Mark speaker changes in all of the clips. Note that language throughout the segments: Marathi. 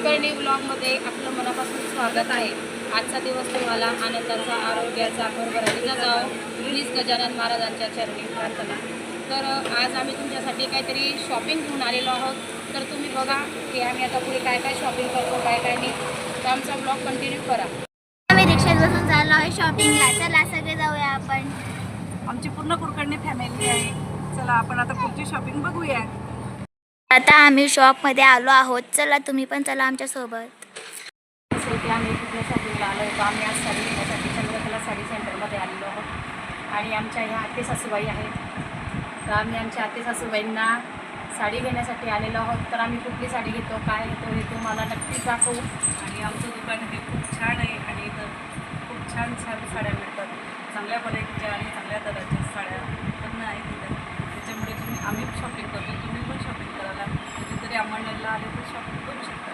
Speaker 1: कुलकर्णी ब्लॉगमध्ये आपलं मनापासून स्वागत आहे. आजचा दिवस तुम्हाला आनंदाचा आरोग्याचा भरभराटीचा जाओ प्लीज गजानन महाराजांच्या चरणी प्रार्थना. तर आज आम्ही तुमच्यासाठी काहीतरी शॉपिंग घेऊन आलेलो आहोत. तर तुम्ही बघा की आम्ही आता पुढे काय काय शॉपिंग करतो काय काय नाही. तर आमचा ब्लॉग कंटिन्यू करा.
Speaker 2: आम्ही रिक्षात बसून चाललो आहे शॉपिंगला चला सगळे जाऊया आपण.
Speaker 3: आमची पूर्ण कुलकर्णी फॅमिली आहे. चला आपण आता पुढची शॉपिंग बघूया.
Speaker 2: आता आम्ही शॉपमध्ये आलो आहोत. चला तुम्ही पण चला आमच्यासोबत
Speaker 1: जसं की आम्ही कुठल्या शॉपिंगला आलो होतो आम्ही आज साडी घेण्यासाठी चंद्रकला साडी सेंटरमध्ये आलेलो आहोत आणि आमच्या ह्या आते सासूबाई आहेत. तर आम्ही आमच्या आते सासूबाईंना साडी घेण्यासाठी आलेलो आहोत. तर आम्ही कुठली साडी घेतो काय घेतो हे तुम्हाला नक्कीच दाखवू.
Speaker 3: आणि आमचं दुकान हे खूप छान आहे आणि इथं खूप छान छान साड्या मिळतात. चांगल्या क्वालिटीच्या आणि चांगल्या दराच्या साड्या पण आहेत त्याच्यामुळे तुम्ही आम्ही शॉपिंग करतो. तुम्ही अंमळनेरला आले तर शॉपिंग करू शकता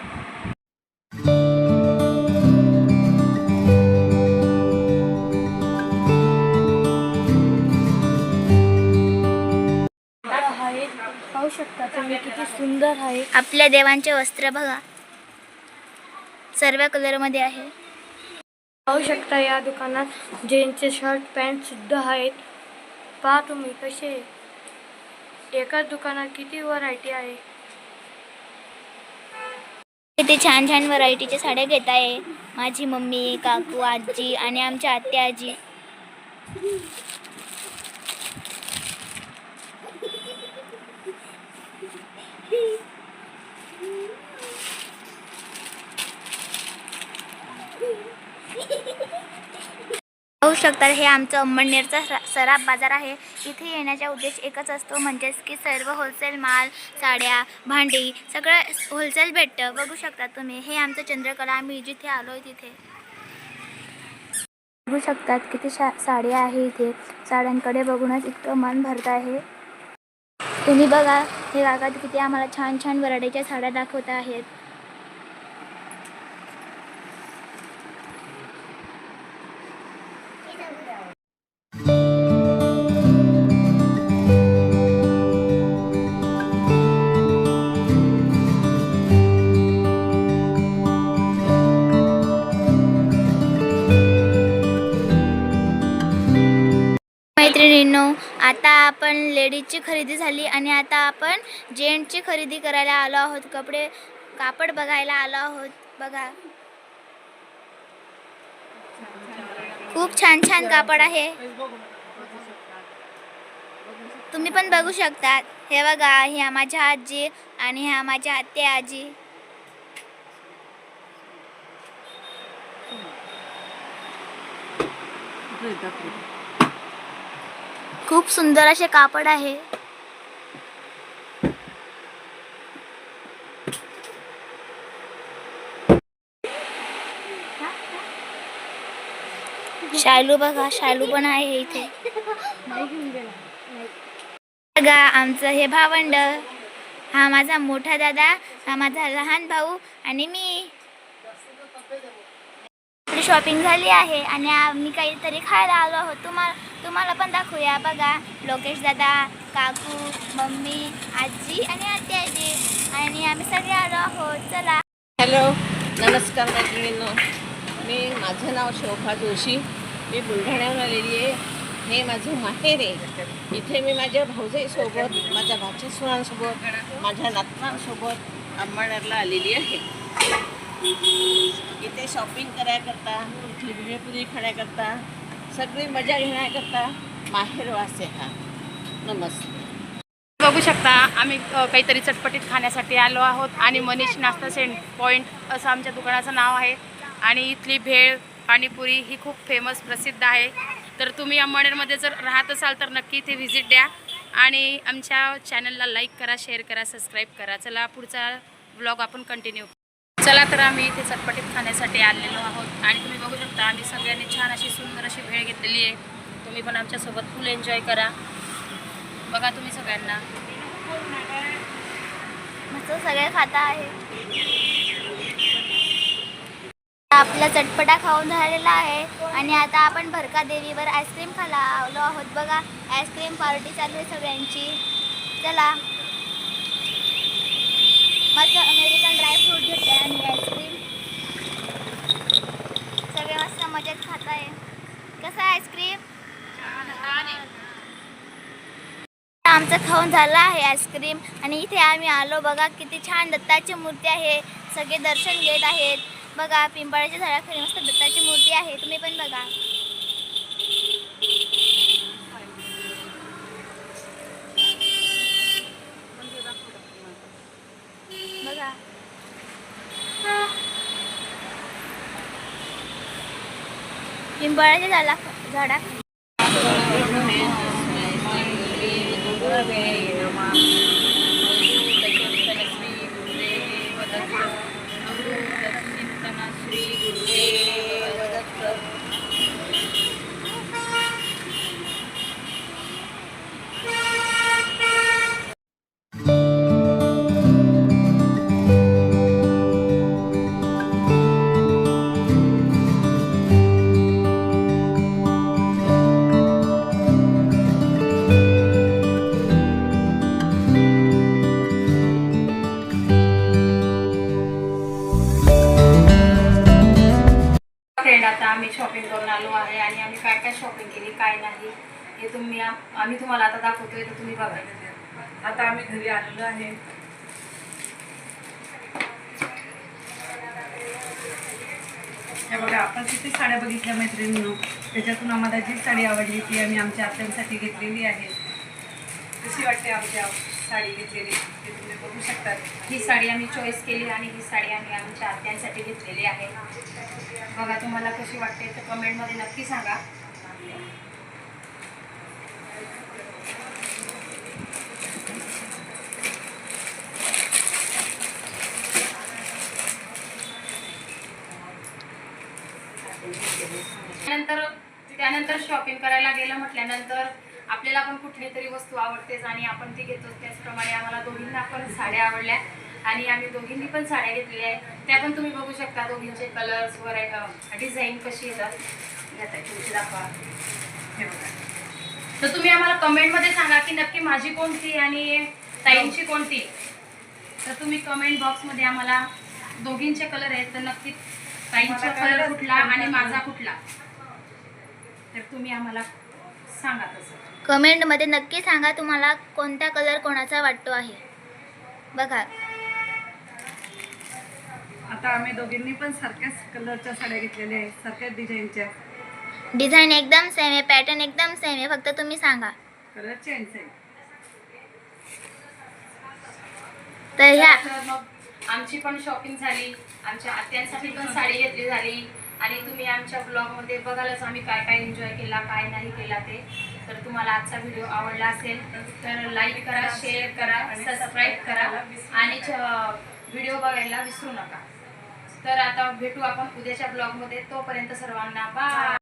Speaker 2: पाहू शकता तुम्ही किती सुंदर आहे. आपल्या देवांचे वस्त्र बघा. सर्व कलरमध्ये आहे.
Speaker 4: पाहू शकता या दुकानात जेंट्सचे शर्ट पॅन्ट सुद्धा आहेत. पहा तुम्ही कसे एकाच दुकानात किती व्हरायटी आहे.
Speaker 2: इथे छान छान व्हरायटीच्या साड्या घेत आहे. माझी मम्मी काकू आजी आणि आमच्या आत्या आजी. पाहू शकता हे आमचं अंमळनेरचा सराफ बाजार आहे. इथे येण्याचा उद्देश एकच असतो म्हणजेच की सर्व होलसेल माल साड्या भांडी सगळं होलसेल भेटतं. बघू शकता तुम्ही हे आमचं चंद्रकला आम्ही जिथे आलो आहे तिथे. बघू शकतात किती शा साड्या आहे इथे. साड्यांकडे बघूनच इतकं मन भरत आहे. तुम्ही बघा हे काका किती आम्हाला छान छान व्हरायटीच्या साड्या दाखवत आहेत. मैत्रिणींनो आता आपण लेडीजची खरेदी झाली आणि आता आपण जेंट्सची खरेदी करायला आलो आहोत. कपडे कापड बघायला आलो आहोत. बघा. खूप छान छान कापड आहे. तुम्ही पण बघू शकतात. हे बघा ह्या माझ्या आजी आणि ह्या माझ्या आत्या आजी. खूप सुंदर असे कापड आहे. शालू बघा शालू पण आहे इथे. बघा आमचं हे भावंड. हा माझा मोठा दादा हा माझा लहान भाऊ आणि मी. आपली शॉपिंग झाली आहे आणि आम्ही काहीतरी खायला आलो आहोत. तुम्हाला तुम्हाला पण दाखवूया. बघा लोकेश दादा काकू मम्मी आजी आणि आजी आजी आणि आम्ही सगळे आलो आहोत. चला.
Speaker 5: हॅलो नमस्कार मैत्रिणींनो. मी माझं नाव शोभा जोशी. मी बुलढाण्याहून आलेली आहे. हे माझं माहेर आहे. इथे मी माझ्या भाऊजाईसोबत माझ्या भाचीसुरांसोबत माझ्या नातवांसोबत अंबाणरला आलेली आहे. इथे शॉपिंग करायकरता इथली भेळपुरी खाण्याकरता सगळी मजा घेण्याकरता माहेर वास आहे हा. नमस्ते.
Speaker 1: बघू शकता आम्ही काहीतरी चटपटीत खाण्यासाठी आलो आहोत आणि मनीष नाश्ता सेंट पॉईंट असं आमच्या दुकानाचं नाव आहे. आणि इथली भेळ पाणीपुरी ही खूप फेमस प्रसिद्ध आहे. तर तुम्ही अंबळनेरमध्ये जर राहत असाल तर नक्की इथे व्हिजिट द्या. आणि आमच्या चॅनलला लाईक करा शेअर करा सबस्क्राईब करा. चला पुढचा ब्लॉग आपण कंटिन्यू चला तर आम्ही इथे चटपटीत खाण्यासाठी आलेलो आहोत. आणि तुम्ही बघू शकता आम्ही सगळ्यांनी छान अशी सुंदर अशी भेळ घेतलेली आहे. तुम्ही पण आमच्यासोबत फुल एन्जॉय करा. बघा तुम्ही सगळ्यांना.
Speaker 2: मस्त सगळे खाता आहे. आपला चटपटा खाऊन झालेला आहे. आणि आता आपण भरका देवीवर आईस्क्रीम खाला आलो आहोत. बघा आईस्क्रीम पार्टी चालू आहे सगळ्यांची. चला. मस्त अमेरिकन ड्रायफ्रूट घेतले आणि आईस्क्रीम सगळे मस्त मजेत खात आहे कसं आहे. आईस्क्रीम आमचं खाऊन झालं आहे आईस्क्रीम आणि इथे आम्ही आलो. बघा किती छान दत्ताची मूर्ती आहे. सगळे दर्शन घेत आहेत. बघा पिंपळाच्या झाडाखाली मस्त दत्ताची मूर्ती आहे तुम्ही पण बघा. बघा. पिंपळाच्या झाडा झाडा
Speaker 1: आता आम्ही शॉपिंग करून आलो आहे आणि आम्ही काय काय शॉपिंग केली काय नाही हे तुम्ही आम्ही तुम्हाला आता दाखवतोय तर तुम्ही बघा.
Speaker 3: आता आम्ही घरी आलेलो आहे. हे बघा आपण किती साड्या बघितल्या मैत्रिणीनं? त्याच्यातून आम्हाला जी साडी आवडली ती आम्ही आमच्या आत्यांसाठी घेतलेली आहे. कशी वाटते आमच्या साडी घेतलेली? ते तुम्ही बघू शकतात.
Speaker 1: ही साडी आम्ही चॉईस केली आणि ही साडी आम्ही आमच्या आत्यांसाठी घेतलेली आहे. बघा तुम्हाला कशी वाटते तर कमेंटमध्ये नक्की सांगा. त्यानंतर त्यानंतर शॉपिंग करायला गेलं म्हटल्यानंतर आपल्याला पण कुठली तरी वस्तू आवडतेच आणि आपण ती घेतो त्याचप्रमाणे आम्हाला दोघींना पण साड्या आवडल्या. आणि आम्ही दोघींनी पण साड्या घेतलेल्या आहेत. त्या पण तुम्ही बघू शकता दोघींचे कलर्स वर डिझाईन कशी येतात. तुमची दाखवा.
Speaker 3: हे बघा.
Speaker 1: तर तुम्ही आम्हाला कमेंटमध्ये सांगा की नक्की माझी कोणती आणि ताईंची कोणती. तर तुम्ही कमेंट बॉक्समध्ये आम्हाला दोघींचे कलर आहेत. तर नक्की ताईंचा कलर कुठला आणि. माझा कुठला. तर तुम्ही आम्हाला सांगा तसं.
Speaker 2: कमेंटमध्ये नक्की सांगा तुम्हाला कोणता कलर कोणाचा वाटतो आहे. बघा.
Speaker 3: आता आम्ही दोघींनी पण सारख्याच कलरच्या साड्या घेतलेल्या आहेत सारख्याच डिझाईनच्या.
Speaker 2: डिझाईन एकदम सेम आहे पॅटर्न एकदम सेम आहे फक्त तुम्ही सांगा.
Speaker 3: कलर चेंज आहे.
Speaker 2: तर ह्या
Speaker 1: आमची पण शॉपिंग झाली आमच्या आत्यांसाठी पण साडी घेतली झाली. आणि तुम्ही आमच्या ब्लॉगमध्ये बघालच आम्ही काय काय एन्जॉय केला काय नाही केला ते. तर तुम्हाला आजचा व्हिडिओ आवडला असेल तर लाईक करा शेअर करा सबस्क्राईब करा. आणि व्हिडिओ बघायला विसरू नका. तर आता भेटू आपण उद्याच्या ब्लॉगमध्ये. तोपर्यंत सर्वांना बाय